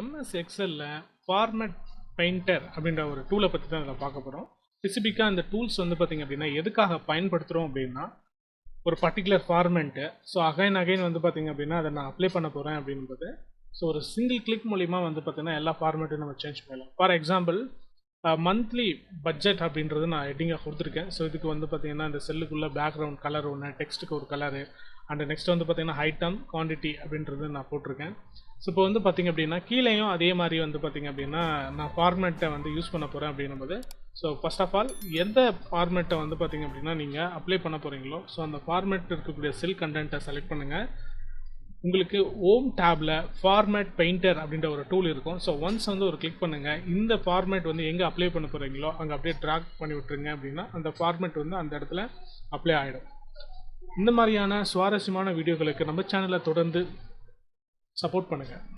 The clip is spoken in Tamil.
எம்எஸ் எக்ஸலில் ஃபார்மேட் பெயிண்டர் அப்படின்ற ஒரு டூலை பற்றி தான் இதில் பார்க்க போகிறோம் ஸ்பெசிஃபிக்காக அந்த டூல்ஸ் வந்து பார்த்திங்க அப்படின்னா எதுக்காக பயன்படுத்துகிறோம் அப்படின்னா ஒரு particular format so again again வந்து பார்த்திங்க அப்படின்னா அதை நான் அப்ளை பண்ண போகிறேன் அப்படின்பது ஸோ ஒரு சிங்கிள் கிளிக் மூலிமா வந்து பார்த்திங்கன்னா எல்லா ஃபார்மேட்டும் நம்ம சேஞ்ச் பண்ணலாம். ஃபார் எக்ஸாம்பிள் மந்த்லி பட்ஜெட் அப்படின்றது நான் ஹெட்டிங்காக கொடுத்துருக்கேன். ஸோ இதுக்கு வந்து பார்த்திங்கன்னா இந்த செல்லுக்குள்ளே பேக்ரவுண்ட் கலர் ஒன்று டெக்ஸ்ட்டுக்கு ஒரு கலரு அண்ட் நெக்ஸ்ட் வந்து பார்த்திங்கன்னா ஹைட்டம் குவான்டிட்டி அப்படின்றது நான் போட்டிருக்கேன். ஸோ இப்போ வந்து பார்த்திங்க அப்படின்னா கீழேயும் அதே மாதிரி வந்து பார்த்திங்க அப்படின்னா நான் ஃபார்மேட்டை வந்து யூஸ் பண்ண போகிறேன் அப்படின்னும்போது ஸோ ஃபர்ஸ்ட் ஆஃப் ஆல் எந்த ஃபார்மேட்டை வந்து பார்த்திங்க அப்படின்னா நீங்கள் அப்ளை பண்ண போகிறீங்களோ ஸோ அந்த ஃபார்மேட் இருக்கக்கூடிய செல் கண்டென்ட்டை செலக்ட் பண்ணுங்கள் உங்களுக்கு ஓம் டேப்பில் ஃபார்மேட் பெயிண்டர் அப்படின்ற ஒரு டூல் இருக்கும். ஸோ ஒன்ஸ் வந்து ஒரு கிளிக் பண்ணுங்கள் இந்த ஃபார்மேட் வந்து எங்கே அப்ளை பண்ண போகிறீங்களோ அங்கே அப்படியே ட்ராக் பண்ணி விட்டுருங்க அப்படின்னா அந்த ஃபார்மேட் வந்து அந்த இடத்துல அப்ளை ஆகிடும் இந்த மாதிரியான சுவாரஸ்யமான வீடியோகளுக்கு நம்ம சேனலை தொடர்ந்து சப்போர்ட் பண்ணுங்கள்